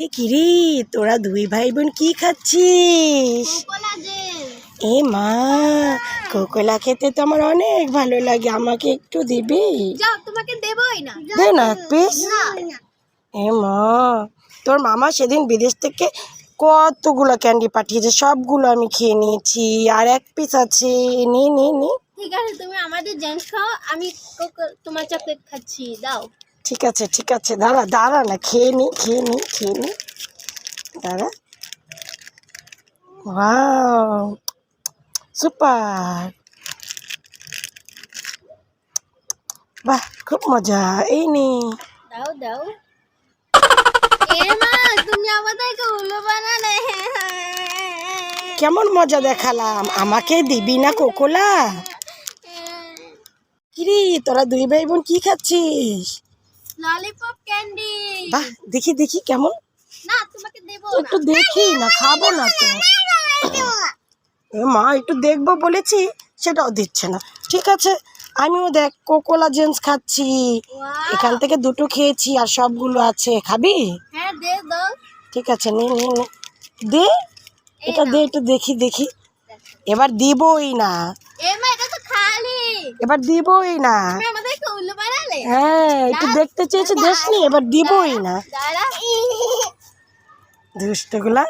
এ কিরে তোরা দুই ভাই বোন কি খাচ্ছিস? এ মা কোকোলা খেতে তো আমার অনেক ভালো লাগে। আমাকে একটু দিবি? তোমাকে দেবই না। দে না এক পিস। এ মা তোর মামা সেদিন বিদেশ থেকে কতগুলো ক্যান্ডি পাঠিয়েছে সবগুলো আমি খেয়ে নিয়েছি। আর এক পিস আছে। নে নে নে। ঠিক আছে তুমি আমাদের জেন্টস খাও আমি তোমার চকলেট খাচ্ছি দাও। ঠিক আছে ঠিক আছে। দাঁড়া দাঁড়া না খেয়ে নি খেয়ে নি খেয়ে নি। দাঁড়া। Wow super. বাহ খুব মজা। এই নে। দাও দাও। কেমন মজা দেখালাম। আমাকে দিবি না কোকোলা? কিরে তোরা দুই ভাই বোন কি খাচ্ছিস? ললিপপ ক্যান্ডি বাহ দেখি দেখি কেমন? না তোমাকে দেবো না। একটু দেখি না খাব না তো। এ মা একটু দেখব বলেছি সেটাও দিচ্ছে না। ঠিক আছে আমিও দেখ কোকোলা জেন্স খাচ্ছি। এখান থেকে দুটো খেয়েছি আর সবগুলো আছে। খাবি? হ্যাঁ ঠিক আছে নে নে দে এটা দে একটু দেখি দেখি। এবার দিবই না। এবার দিবই না। হ্যাঁ একটু দেখতে চেয়েছে দেশনি এবার দিবই না। দুষ্টগুলা